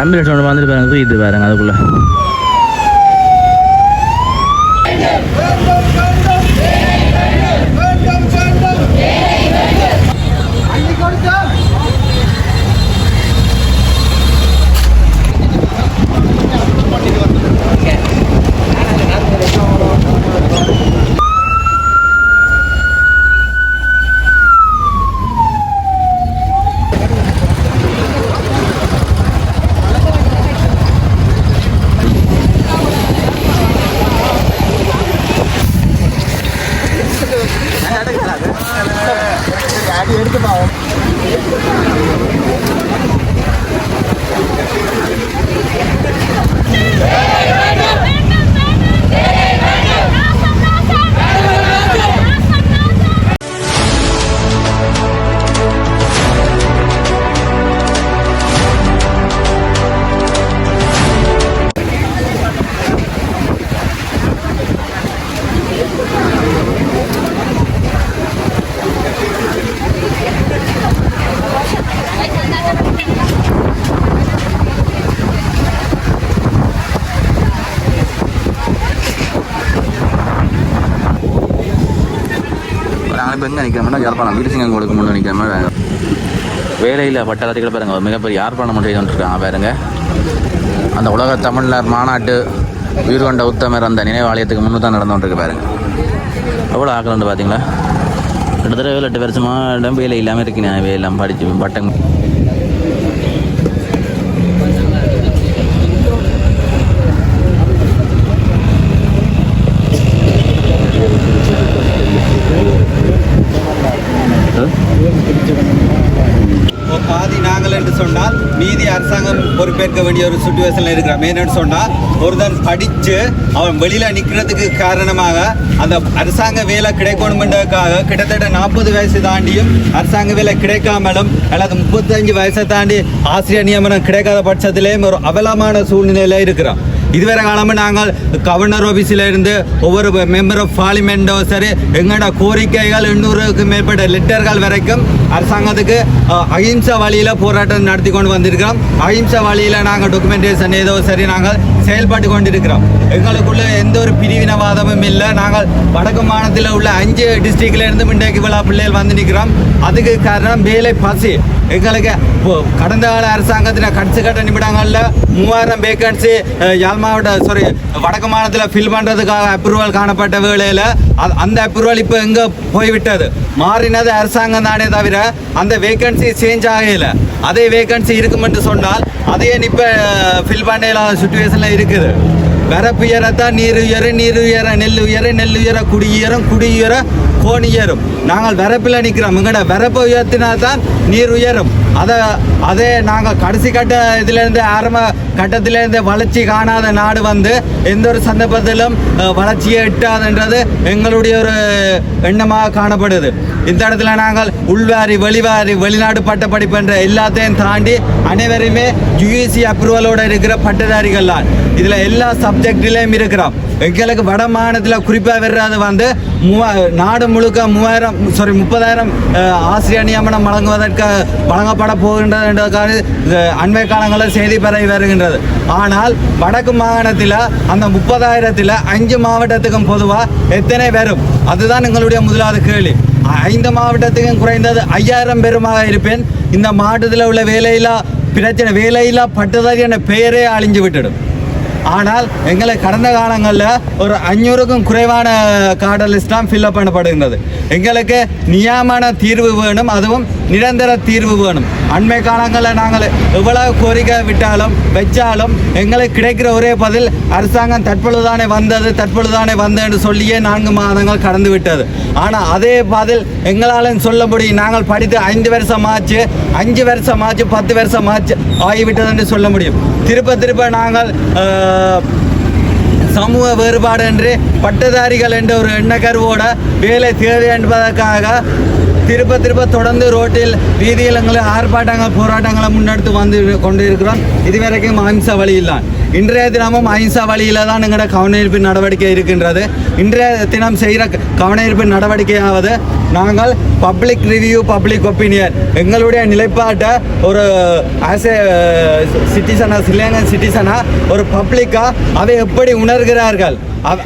Ambulance ஒன்று வந்துட்டு பாருங்க தூக்கிட்டு பாருங்க அதுக்குள்ள. எங்கே நிற்கிறோம்னா யாழ்ப்பாணம் வீரசிங்கம் கோளுக்கு முன்னே நிற்கிறோம் வேலையில் பட்டாளத்துக்கு பாருங்க ஒரு மிகப்பெரிய யாழ்ப்பாணம் மட்டும் இருக்காங்க பாருங்க. அந்த உலக தமிழர் மாநாட்டு உயிர் கொண்ட உத்தமர் அந்த நினைவாலயத்துக்கு முன்னு தான் நடந்து கொண்டிருக்கு பாருங்க. எவ்வளோ ஆக்கலண்டு பார்த்தீங்களா கிட்டத்தட்ட ஏழு எட்டு வருஷமாக இடம் வேலை இல்லாமல் இருக்கேன் வேலை வேலாம் படித்து பட்டம் இப்போ பாதி நாங்கள் என்று சொன்னால் மீதி அரசாங்கம் வேண்டிய ஒரு சுச்சுவேஷனில் இருக்கிறான். என்னன்னு சொன்னால் ஒருத்தன் படித்து அவன் வெளியில் நிற்கிறதுக்கு காரணமாக அந்த அரசாங்க வேலை கிடைக்கணுமென்றதுக்காக கிட்டத்தட்ட நாற்பது வயசு தாண்டியும் அரசாங்க வேலை கிடைக்காமலும் அல்லது முப்பத்தஞ்சு வயசை தாண்டி ஆசிரியர் நியமனம் கிடைக்காத பட்சத்திலேயும் ஒரு அவலமான சூழ்நிலையில் இருக்கிறான். இதுவரை காலமாக நாங்கள் கவர்னர் ஆஃபீஸில் இருந்து ஒவ்வொரு மெம்பர் ஆஃப் பார்லிமெண்ட்டோ சரி எங்களோட கோரிக்கைகள் எண்ணூறுக்கு மேற்பட்ட லெட்டர்கள் வரைக்கும் அரசாங்கத்துக்கு அஹிம்சா வழியில் போராட்டம் நடத்தி கொண்டு வந்திருக்கிறோம். அஹிம்சா வழியில் நாங்கள் டாக்குமெண்டேஷன் ஏதோ சரி நாங்கள் செயல்பட்டு கொண்டிருக்கிறோம். எங்களுக்குள்ள எந்த ஒரு பிரிவினவாதமும் இல்லை. நாங்கள் வடக்கு மாநிலத்தில் உள்ள அஞ்சு டிஸ்ட்ரிக்ட்ல இருந்து இன்றைக்கு விழா பிள்ளைகள் வந்து நிற்கிறோம் அதுக்கு காரணம் வேலை பசி. எங்களுக்கு இப்போ கடந்த கால அரசாங்கத்தில் கடைசி கட்ட நிமிடங்களில் மூவாயிரம் வேக்கன்சி யாழ் மாவட்ட சாரி வடக்கு மாநிலத்தில் ஃபில் பண்ணுறதுக்காக அப்ரூவல் காணப்பட்ட வேளையில் அது அந்த அப்ரூவல் இப்போ எங்கே போய்விட்டது? மாறினது அரசாங்கம் தானே தவிர அந்த வேக்கன்சி சேஞ்ச் ஆகலை. அதே வேக்கன்சி இருக்கும் என்று சொன்னால் அதையே இப்போ ஃபில் பண்ண இல்லாத சுச்சுவேஷனில் இருக்குது. வரப்பு உயரத்தான் நீர் உயர நீர் உயர நெல் உயர நெல் உயர குடி உயரம் குடி உயரம் கோணி உயரும் நாங்கள் வரப்பில் நிற்கிறோம் எங்கட? வரப்பை உயர்த்தினா தான் நீர் உயரும். அதை அதே நாங்கள் கடைசி கட்ட இதுலேருந்து ஆரம்ப கட்டத்திலேருந்து வளர்ச்சி காணாத நாடு வந்து எந்த ஒரு சந்தர்ப்பத்திலும் வளர்ச்சியை எட்டாதுன்றது எங்களுடைய ஒரு எண்ணமாக காணப்படுது. இந்த இடத்துல நாங்கள் உள்வாரி வெளிவாரி வெளிநாடு பட்ட படிப்புன்ற எல்லாத்தையும் தாண்டி அனைவருமே யுஎஸ்சி அப்ரூவலோட இருக்கிற பட்டதாரிகள் தான் இதில் எல்லா சப்ஜெக்ட்லேயும் இருக்கிறோம். எங்களுக்கு வட மாநிலத்தில் குறிப்பாக வர்றது வந்து மூவா நாடு முழுக்க மூவாயிரம் சாரி முப்பதாயிரம் ஆசிரியர் நியமனம் வழங்குவதற்கு வழங்க வழங்கப்பட போகின்றது என்றதுக்காக அண்மை காலங்களில் செய்தி பரவி வருகின்றது. ஆனால் வடக்கு மாகாணத்தில் அந்த முப்பதாயிரத்தில் அஞ்சு மாவட்டத்துக்கும் பொதுவாக எத்தனை வரும் அதுதான் எங்களுடைய முதலாவது கேள்வி. ஐந்து மாவட்டத்துக்கும் குறைந்தது ஐயாயிரம் பேருமாக இருப்பேன். இந்த மாவட்டத்தில் உள்ள வேலையில்லா பிரச்சனை வேலையில்லா பட்டதாரி என்ற பெயரே அழிஞ்சு விட்டுடும். ஆனால் எங்களை கடந்த காலங்களில் ஒரு அஞ்சூறுக்கும் குறைவான கார்டர் லிஸ்டாம் ஃபில்அப் பண்ணப்படுகின்றது. எங்களுக்கு நியமன தீர்வு வேணும். அதுவும் நிரந்தர தீர்வு வேணும். அண்மை காலங்களில் நாங்கள் எவ்வளவு கோரிக்கை விட்டாலும் வச்சாலும் எங்களுக்கு கிடைக்கிற ஒரே பதில் அரசாங்கம் தற்பொழுதானே வந்தது தற்பொழுதானே வந்ததுன்னு சொல்லியே நான்கு மாதங்கள் கடந்து விட்டது. ஆனால் அதே பதில் எங்களால் சொல்ல முடியும். நாங்கள் படித்து ஐந்து வருஷம் ஆச்சு அஞ்சு வருஷம் ஆச்சு பத்து வருஷம் ஆச்சு ஆகிவிட்டதுன்னு சொல்ல முடியும். திருப்ப திருப்ப நாங்கள் சமூக வேறுபாடு என்று பட்டதாரிகள் என்ற ஒரு எண்ணக்கருவோட வேலை தேவை என்பதற்காக திருப்ப திருப்ப தொடர்ந்து ரோட்டில் வீதியில் எங்களை ஆர்ப்பாட்டங்கள் போராட்டங்களை முன்னெடுத்து வந்து கொண்டு இருக்கிறோம் இதுவரைக்கும் அஹிம்சா வழியில்தான் இன்றைய தினமும் அஹிம்சா வழியில் தான் எங்களோட கவனஈர்ப்பு நடவடிக்கை இருக்கின்றது. இன்றைய தினம் செய்கிற கவனஈர்ப்பு நடவடிக்கையாவது நாங்கள் பப்ளிக் ரிவ்யூ பப்ளிக் ஒப்பீனியன் எங்களுடைய நிலைப்பாட்டை ஒரு ஆஸ் ஏ சிட்டிசனாக ஸ்ரீலங்கன் சிட்டிசனாக ஒரு பப்ளிக்காக அதை எப்படி உணர்கிறார்கள்?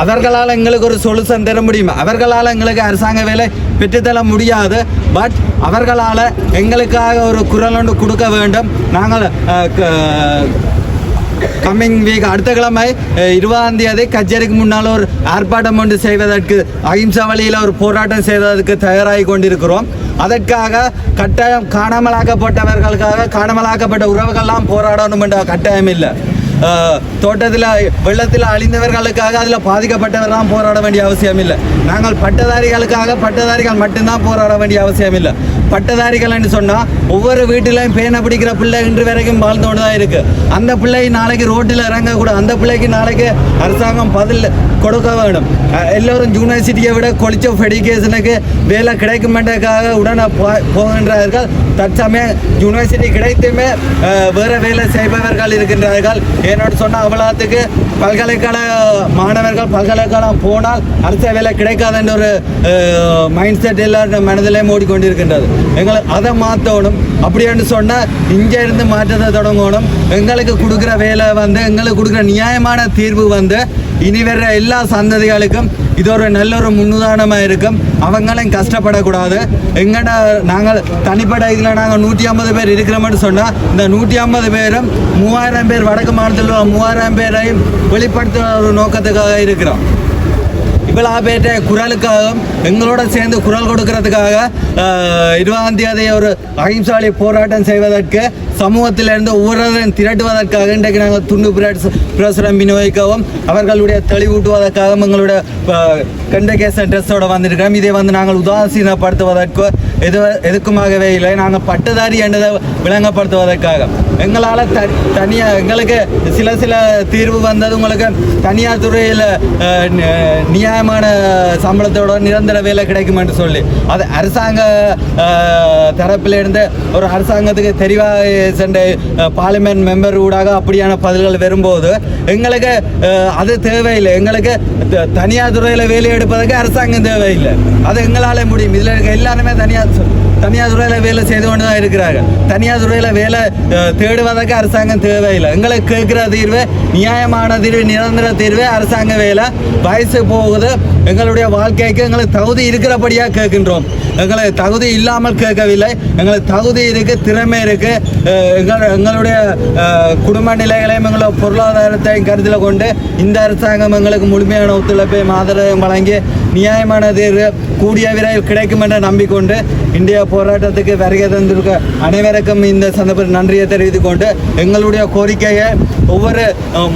அவர்களால் எங்களுக்கு ஒரு சொல்யூஷன் தர முடியும்? அவர்களால் எங்களுக்கு அரசாங்க வேலை பெற்றுத்தர முடியாது. பட் அவர்களால் எங்களுக்காக ஒரு குரல் ஒன்று கொடுக்க வேண்டும். நாங்கள் க- கம்மிங் வீக் அடுத்த கிழமை இருபதாம் தேதி கச்சேரிக்கு முன்னால் ஒரு ஆர்ப்பாட்டம் ஒன்று செய்வதற்கு அஹிம்சா வழியில் ஒரு போராட்டம் செய்வதற்கு தயாராகி கொண்டிருக்கிறோம். அதற்காக கட்டாயம் காணாமலாக்கப்பட்டவர்களுக்காக காணாமலாக்கப்பட்ட உறவுகள்லாம் போராடணும் என்ற கட்டாயம் இல்லை. தோட்டத்தில் வெள்ளத்தில் அழிந்தவர்களுக்காக அதில் பாதிக்கப்பட்டவர்லாம் போராட வேண்டிய அவசியம் இல்லை. நாங்கள் பட்டதாரிகளுக்காக பட்டதாரிகள் மட்டும்தான் போராட வேண்டிய அவசியம் இல்லை. பட்டதாரிகள்னு சொன்னால் ஒவ்வொரு வீட்டிலையும் பேனை பிடிக்கிற பிள்ளை இன்று வரைக்கும் வாழ்ந்து தான் இருக்குது அந்த பிள்ளை நாளைக்கு ரோட்டில் இறங்கக்கூடாது அந்த பிள்ளைக்கு நாளைக்கு அரசாங்கம் பதில் கொடுக்க வேணும் எல்லோரும் யூனிவர்சிட்டியை விட கொலிச் ஆஃப் எஜுகேஷனுக்கு வேலை கிடைக்குமென்றதுக்காக உடனே போகின்றார்கள். தற்சமயம் யூனிவர்சிட்டி கிடைத்துமே வேறு வேலை செய்பவர்கள் இருக்கின்றார்கள். என்னோட சொன்னால் அவ்வளோத்துக்கு பல்கலைக்கழக மாணவர்கள் பல்கலைக்கழகம் போனால் அடுத்த வேலை கிடைக்காது என்ற ஒரு மைண்ட் செட் எல்லாரும் மனதிலே மூடிக்கொண்டிருக்கின்றது. எங்களுக்கு அதை மாற்றணும். அப்படின்னு சொன்னால் இங்கே இருந்து மாற்றத்தை தொடங்கணும். எங்களுக்கு கொடுக்குற வேலை வந்து எங்களுக்கு கொடுக்குற நியாயமான தீர்வு வந்து இனி வர்ற எல்லா சந்ததிகளுக்கும் இது ஒரு நல்ல ஒரு முன்னுதாரணமாக இருக்கும். அவங்களும் கஷ்டப்படக்கூடாது. எங்கட நாங்கள் தனிப்பட்ட இதில் நாங்கள் நூற்றி ஐம்பது பேர் இருக்கிறோம்னு சொன்னால் இந்த நூற்றி ஐம்பது பேரும் மூவாயிரம் பேர் வடக்கு மாநிலத்தில் உள்ள மூவாயிரம் பேரையும் வெளிப்படுத்துகிற ஒரு நோக்கத்துக்காக இருக்கிறோம். இவ்வளோ பேட்டை குரலுக்காகவும் எங்களோட சேர்ந்து குரல் கொடுக்கறதுக்காக இருபதாம் தேதி ஒரு அகிம்சாலை போராட்டம் செய்வதற்கு சமூகத்திலிருந்து ஒவ்வொருவரையும் திரட்டுவதற்காக இன்றைக்கு நாங்கள் துண்டு பிரசுரம் விநியோகிக்கவும் அவர்களுடைய தெளிவூட்டுவதற்காகவும் எங்களுடைய கண்டகேசன் ட்ரெஸ்ஸோட வந்திருக்கிறோம். இதை வந்து நாங்கள் உதாசீனப்படுத்துவதற்கோ எது எதுக்குமாகவே இல்லை. நாங்கள் பட்டதாரி என்றதை விளங்கப்படுத்துவதற்காக. எங்களால் த தனியாக எங்களுக்கு சில சில தீர்வு வந்தது. உங்களுக்கு தனியார் துறையில் நியாயமான சம்பளத்தோட நிரந்தர வேலை கிடைக்கும் என்று சொல்லி. அது அரசாங்க தரப்பிலிருந்து ஒரு அரசாங்கத்துக்கு தெரிவாக சென்ற பார்லிமெண்ட் மெம்பர் ஊடாக அப்படியான பதில்கள் வரும்போது எங்களுக்கு அது தேவையில்லை. எங்களுக்கு த- தனியார் துறையில் வேலை எடுப்பதற்கு அரசாங்கம் தேவையில்லை அது எங்களால் முடியும் இதில் இருக்க எல்லாருமே தனியார் சு- தனியார் துறையில் வேலை செய்து கொண்டு தான் இருக்கிறார்கள். தனியார் துறையில் வேலை தேடுவதற்கு அரசாங்கம் தேவையில்லை. எங்களுக்கு கேட்குற தீர்வு நியாயமான தீர்வு நிரந்தர தீர்வு அரசாங்க வேலை. வயசு போகுது. எங்களுடைய வாழ்க்கைக்கு எங்களுக்கு தகுதி இருக்கிறபடியாக கேட்கின்றோம். எங்களை தகுதி இல்லாமல் கேட்கவில்லை. எங்களுக்கு தகுதி இருக்குது திறமை இருக்குது எங்கள் எங்களுடைய குடும்ப நிலைகளையும் எங்களோட பொருளாதாரத்தையும் கருத்தில் கொண்டு இந்த அரசாங்கம் எங்களுக்கு முழுமையான ஒத்துழைப்பையும் ஆதரவையும் வழங்கி நியாயமான தீர்வு கூடிய விரைவில் கிடைக்கும் என்ற நம்பிக்கொண்டு இந்திய போராட்டத்துக்கு வருகை தந்திருக்க அனைவருக்கும் இந்த சந்தர்ப்பத்தில் நன்றியை தெரிவித்துக் கொண்டு எங்களுடைய கோரிக்கையை ஒவ்வொரு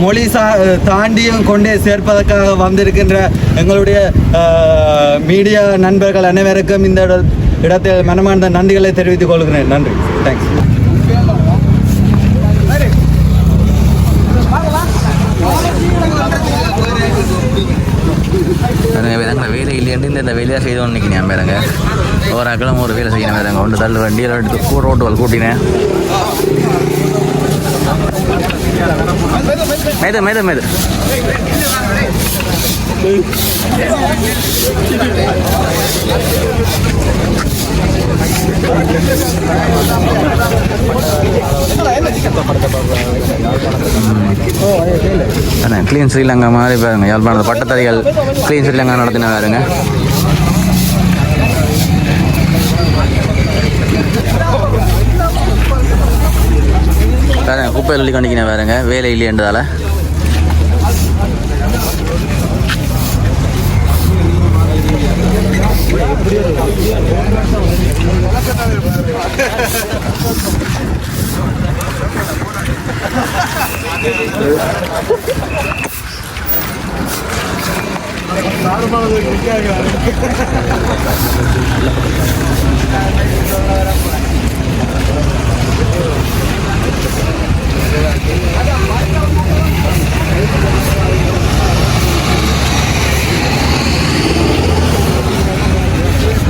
மொழி சா தாண்டியும் கொண்டே சேர்ப்பதற்காக வந்திருக்கின்ற எங்களுடைய மீடியா நண்பர்கள் அனைவருக்கும் இந்த இட- இடத்தில் மனமார்ந்த நன்றிகளை தெரிவித்துக் கொள்கிறேன். நன்றி. தேங்க்ஸ் பாருங்க வேலை இல்லையாண்டு இந்த இந்த வேலையாக செய்து நிற்கிறேன் பாருங்க. ஒரு அக்கலம் ஒரு வேலை செய்யணும் பாருங்க. ஒன்று தள்ளு வண்டியில் எடுத்து கூட ரோட்டு கூட்டினேன். மேது மேது மேது அண்ணா க்ளீன் ஸ்ரீலங்கா மாதிரி பாருங்க யாழ்ப்பாணம் பட்டதாரிகள் க்ளீன் ஸ்ரீலங்கா நடத்தின பாருங்க. பாருங்க குப்பை எழுதி கண்டிக்கணும் பாருங்க வேலை இல்லைன்றதால Gracias.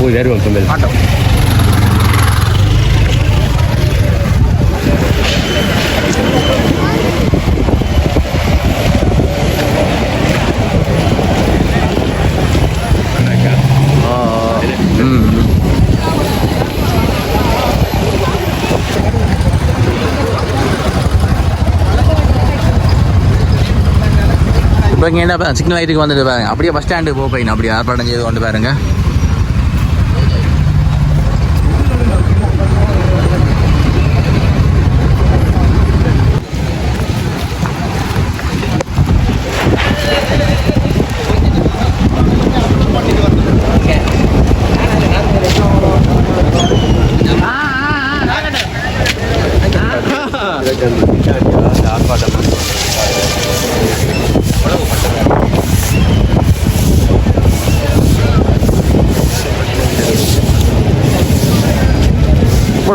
போய் தருவோம் சொல்லு ம் இப்போ இங்கே என்ன சிக்னல் லைட்டுக்கு வந்துட்டு பாருங்க. அப்படியே பஸ் ஸ்டாண்டு போய் அப்படியே ஏற்பாடு செய்து கொண்டு பாருங்க.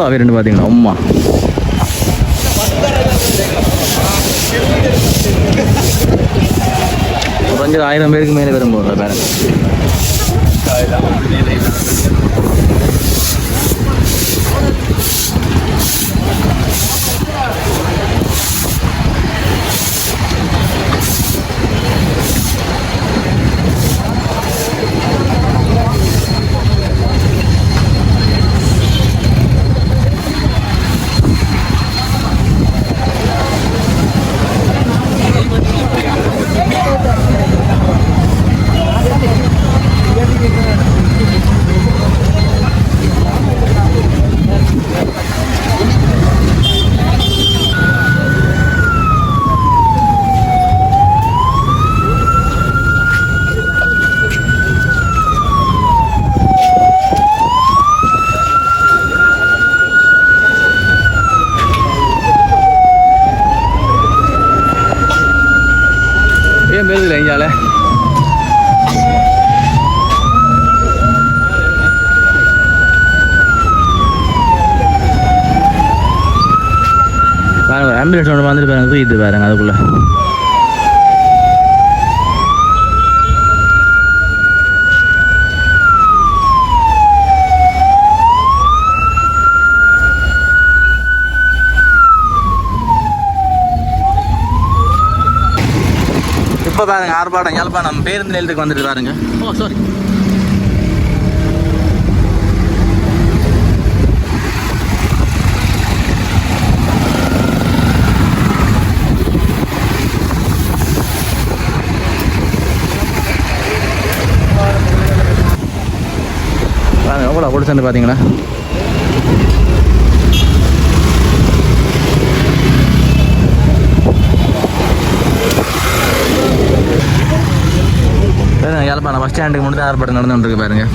அவை ரெண்டு பார்த்தீங்களா? அம்மா. குறைஞ்சது ஆயிரம் பேருக்கு மேலே வரும்போது பாருங்க. ஆம்புலன்ஸ் ஒன்று வந்துட்டு பாருங்க தூக்கிட்டு பாருங்க அதுக்குள்ள. இப்போ பாருங்க ஆர்ப்பாட்டம் யாழ்ப்பாணம் பேருந்து நிலையத்துக்கு வந்துட்டு பாருங்க. ஓ சாரி பாருங்க எவ்வளோ கொடுத்து யாழ்ப்பாணம் பஸ் ஸ்டாண்டுக்கு மட்டும் தான் ஆர்ப்பாட்டம் நடந்துட்டு இருக்கு பாருங்க.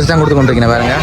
நோட்டீஸ் தான் கொடுத்து கொண்டிருக்கீங்க பாருங்க.